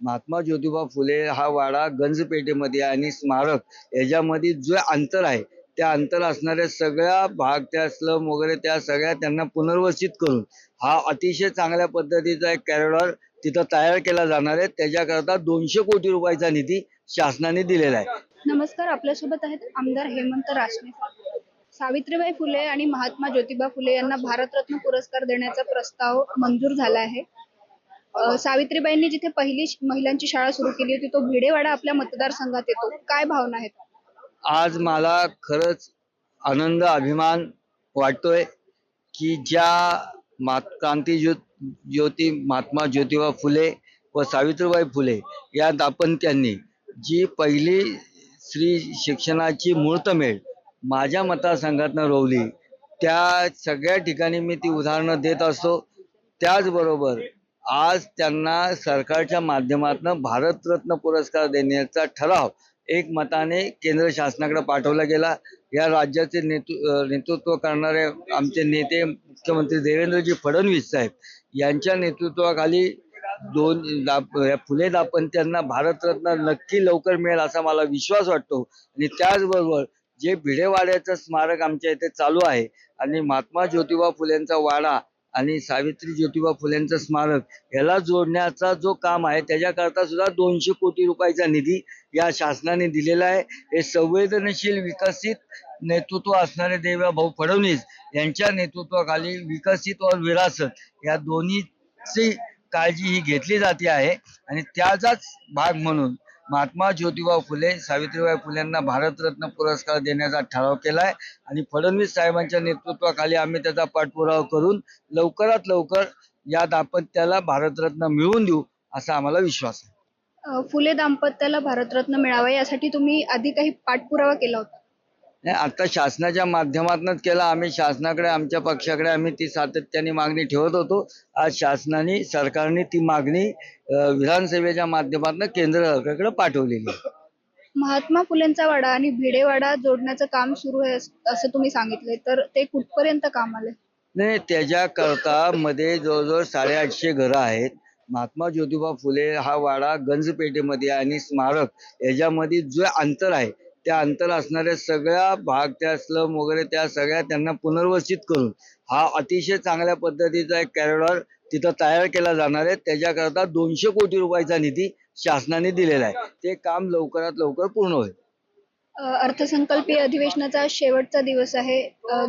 महात्मा ज्योतिबा फुले हा वाडा गंजपेठेमध्ये आणि स्मारक याच्यामध्ये जो अंतर आहे त्या अंतर असणाऱ्या सगळ्या भाग त्या स्लम वगैरे त्या सगळ्या त्यांना पुनर्वसित करून हा अतिशय चांगल्या पद्धतीचा एक कॅरिडॉर तिथं तयार केला जाणार आहे. त्याच्याकरता दोनशे कोटी रुपयाचा निधी शासनाने दिलेला आहे. नमस्कार आपल्यासोबत आहेत आमदार हेमंत रासने. सावित्रीबाई फुले आणि महात्मा ज्योतिबा फुले यांना भारतरत्न पुरस्कार देण्याचा प्रस्ताव मंजूर झाला आहे. सावित्रीबाईंनी जिथे पहिली महिलांची शाळा सुरू केली होती तो भिडेवाडा आपल्या मतदारसंघात येतो. काय भावना आहेत? आज मला खरंच आनंद अभिमान वाटतोय की ज्या मात क्रांती ज्यो ज्योती महात्मा ज्योतिबा फुले व सावित्रीबाई फुले या दाम्पत्यांनी जी पहिली स्त्री शिक्षणाची मुहूर्तमेढ माझ्या मतदारसंघातनं रोवली त्या सगळ्या ठिकाणी मी ती उदाहरणं देत असतो. त्याचबरोबर आज त्यांना सरकारच्या माध्यमातून भारतरत्न पुरस्कार देण्याचा ठराव एक मताने केंद्र शासनाकडे पाठवला गेला. या राज्याचे नेतृ नेतृत्व करणारे आमचे नेते मुख्यमंत्री देवेंद्रजी फडणवीस साहेब यांच्या नेतृत्वाखाली दोन दाप या फुले दापंत्यांना भारतरत्न नक्की लवकर मिळेल असा मला विश्वास वाटतो. आणि त्याचबरोबर जे भिडेवाड्याचं स्मारक आमच्या इथे चालू आहे आणि महात्मा ज्योतिबा फुलेंचा वाडा आणि सावित्री ज्योतिबा फुलेंचं स्मारक याला जोडण्याचा जो काम आहे त्याच्याकरता सुद्धा दोनशे कोटी रुपयाचा निधी या शासनाने दिलेला आहे. हे संवेदनशील विकसित नेतृत्व असणारे देवा भाऊ फडणवीस यांच्या नेतृत्वाखाली विकसित व विरासत या दोन्हीची काळजी ही घेतली जाते आहे. आणि त्याचाच भाग म्हणून महात्मा ज्योतिबा फुले सावित्रीबाई फुलेंना भारतरत्न पुरस्कार देण्याचा ठराव केला आहे आणि फडणवीस साहेबांच्या नेतृत्वाखाली आम्ही त्याचा पाठपुरावा करून लवकरात लवकर या दाम्पत्याला भारतरत्न मिळवून देऊ असा आम्हाला विश्वास आहे. फुले दाम्पत्याला भारतरत्न मिळावा यासाठी तुम्ही आधी काही पाठपुरावा केला होता. नाही आता शासनाच्या माध्यमातूनच केला. आम्ही शासनाकडे आमच्या पक्षाकडे आम्ही ती सातत्याने मागणी ठेवत होतो. आज शासनाने सरकारने ती मागणी अं, विधानसभेच्या माध्यमातून केंद्र सरकारकडे पाठवलेली आहे. महात्मा फुलेंचा वाडा आणि भिडेवाडा जोडण्याचं काम सुरू आहे अस- असं तुम्ही सांगितलंय. तर ते कुठपर्यंत काम आलंय? नाही त्याच्याकरता मध्ये जवळजवळ साडेआठशे घरं आहेत. महात्मा ज्योतिबा फुले हा वाडा गंजपेठेमध्ये आणि स्मारक याच्यामध्ये जो अंतर आहे त्या अंतर असणाऱ्या सगळ्या भाग त्या स्लम वगैरे त्या सगळ्या त्यांना पुनर्वसित करून हा अतिशय चांगल्या पद्धतीचा एक कॅरिडॉर तिथं तयार केला जाणार आहे. त्याच्याकरता दोनशे कोटी रुपयाचा निधी शासनाने दिलेला आहे. ते काम लवकरात लवकर पूर्ण होईल. अर्थसंकल्पीय अधिवेशनाचा शेवटचा दिवस आहे.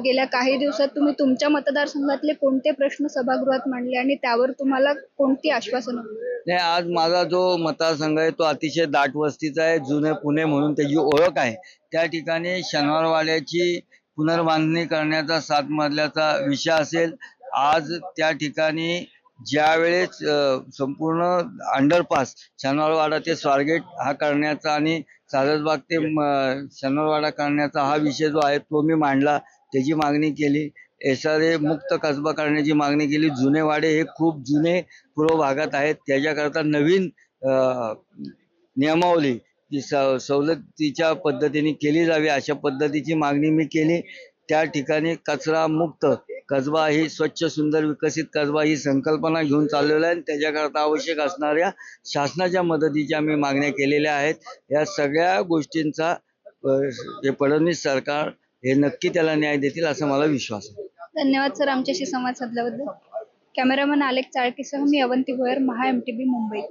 गेल्या काही दिवसात तुम्ही तुमच्या मतदारसंघातले कोणते प्रश्न सभागृहात मांडले आणि त्यावर तुम्हाला कोणती आश्वासनं? नाही आज माझा जो मतदारसंघ आहे तो अतिशय दाट वस्तीचा आहे जुने पुणे म्हणून त्याची ओळख आहे. त्या ठिकाणी शनिवारवाड्याची पुनर्बांधणी करण्याचा सात मजल्याचा विषय असेल. आज त्या ठिकाणी ज्यावेळेस संपूर्ण अंडरपास शनिवारवाडा ते स्वारगेट हा करण्याचा आणि सारसबाग ते शनिवारवाडा करण्याचा हा विषय जो आहे तो मी मांडला त्याची मागणी केली. एस आर ए मुक्त कसबा करण्याची मागणी केली. जुने वाडे हे खूप जुने पूर्व भागात आहेत. त्याच्याकरता नवीन नियमावली जी स- सवलतीच्या पद्धतीने केली जावी अशा पद्धतीची मागणी मी केली. त्या ठिकाणी कचरा मुक्त कसबा ही स्वच्छ सुंदर विकसित कसबा ही संकल्पना घेऊन चाललेला आहे. आणि त्याच्याकरता आवश्यक असणाऱ्या शासनाच्या मदतीच्या मी मागण्या केलेल्या आहेत. या सगळ्या गोष्टींचा हे फडणवीस सरकार हे नक्की त्याला न्याय देतील असा मला विश्वास आहे. धन्यवाद सर आमच्याशी संवाद साधल्याबद्दल. कॅमेरामन आलेख चाळकेसह मी Avanti Bhoyar Maha M T B Mumbai.